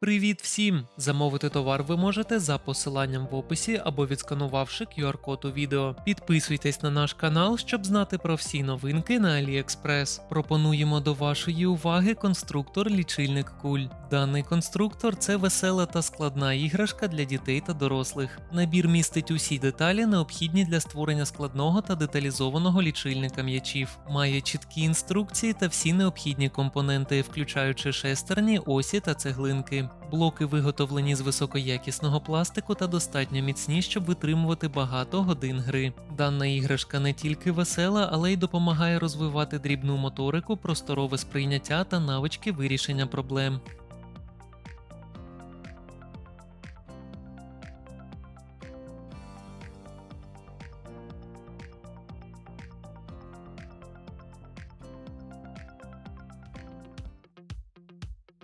Привіт всім! Замовити товар ви можете за посиланням в описі або відсканувавши QR-код у відео. Підписуйтесь на наш канал, щоб знати про всі новинки на AliExpress. Пропонуємо до вашої уваги конструктор лічильник куль. Даний конструктор це весела та складна іграшка для дітей та дорослих. Набір містить усі деталі, необхідні для створення складного та деталізованого лічильника м'ячів. Має чіткі інструкції та всі необхідні компоненти, включаючи шестерні, осі та цеглинки. Блоки виготовлені з високоякісного пластику та достатньо міцні, щоб витримувати багато годин гри. Дана іграшка не тільки весела, але й допомагає розвивати дрібну моторику, просторове сприйняття та навички вирішення проблем.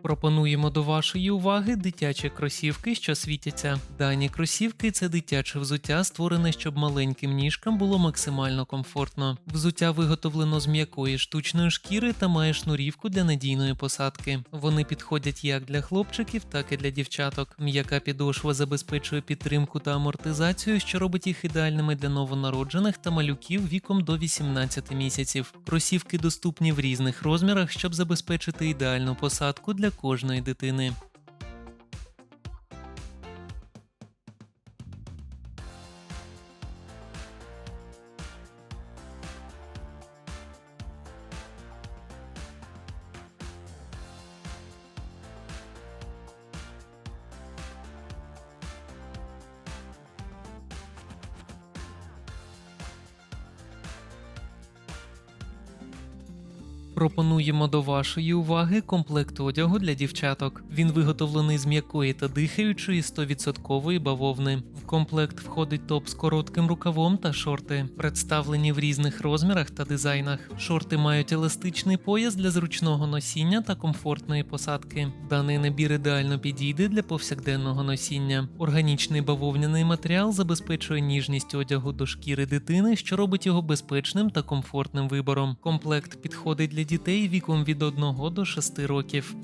Пропонуємо до вашої уваги дитячі кросівки, що світяться. Дані кросівки це дитяче взуття, створене, щоб маленьким ніжкам було максимально комфортно. Взуття виготовлено з м'якої штучної шкіри та має шнурівку для надійної посадки. Вони підходять як для хлопчиків, так і для дівчаток. М'яка підошва забезпечує підтримку та амортизацію, що робить їх ідеальними для новонароджених та малюків віком до 18 місяців. Кросівки доступні в різних розмірах, щоб забезпечити ідеальну посадку для кожної дитини. Пропонуємо до вашої уваги комплект одягу для дівчаток. Він виготовлений з м'якої та дихаючої 100% бавовни. В комплект входить топ з коротким рукавом та шорти, представлені в різних розмірах та дизайнах. Шорти мають еластичний пояс для зручного носіння та комфортної посадки. Даний набір ідеально підійде для повсякденного носіння. Органічний бавовняний матеріал забезпечує ніжність одягу до шкіри дитини, що робить його безпечним та комфортним вибором. Комплект підходить для дітей віком від 1 до 6 років.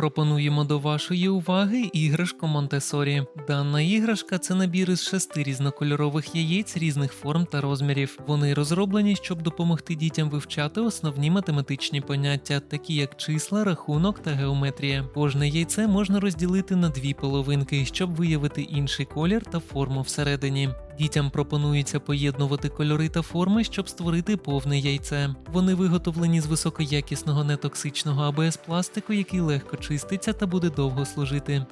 Пропонуємо до вашої уваги іграшку Монтесорі. Дана іграшка це набір із шести різнокольорових яєць різних форм та розмірів. Вони розроблені, щоб допомогти дітям вивчати основні математичні поняття, такі як числа, рахунок та геометрія. Кожне яйце можна розділити на дві половинки, щоб виявити інший колір та форму всередині. Дітям пропонується поєднувати кольори та форми, щоб створити повне яйце. Вони виготовлені з високоякісного нетоксичного АБС пластику, який легко чиститься та буде довго служити.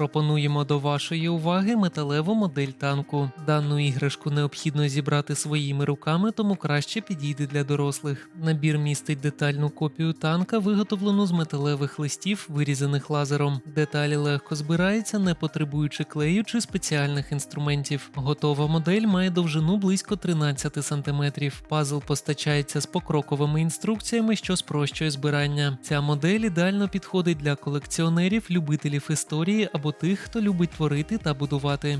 Пропонуємо до вашої уваги металеву модель танку. Дану іграшку необхідно зібрати своїми руками, тому краще підійде для дорослих. Набір містить детальну копію танка, виготовлену з металевих листів, вирізаних лазером. Деталі легко збираються, не потребуючи клею чи спеціальних інструментів. Готова модель має довжину близько 13 см. Пазл постачається з покроковими інструкціями, що спрощує збирання. Ця модель ідеально підходить для колекціонерів, любителів історії або тих, хто любить творити та будувати.